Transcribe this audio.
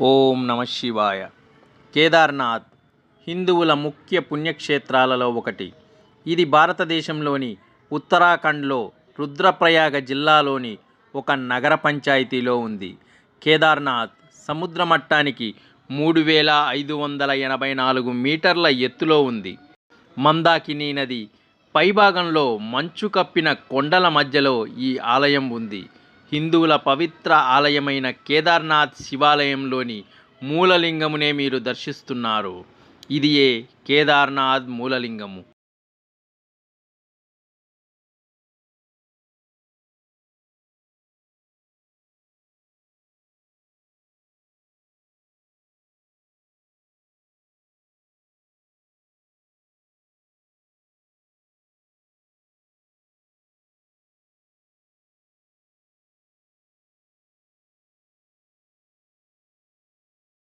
ఓం నమ శివాయ. కేదార్నాథ్ హిందువుల ముఖ్య పుణ్యక్షేత్రాలలో ఒకటి. ఇది భారతదేశంలోని ఉత్తరాఖండ్లో రుద్రప్రయాగ జిల్లాలోని ఒక నగర పంచాయతీలో ఉంది. కేదార్నాథ్ సముద్ర మట్టానికి మూడు వేల ఐదు వందల ఎనభై నాలుగు మీటర్ల ఎత్తులో ఉంది. మందాకిని నది పైభాగంలో మంచు కప్పిన కొండల మధ్యలో ఈ ఆలయం ఉంది. హిందువుల పవిత్ర ఆలయమైన కేదార్నాథ్ శివాలయంలోని మూలలింగమునే మీరు దర్శిస్తున్నారు. ఇది ఏ కేదార్నాథ్ మూలలింగము.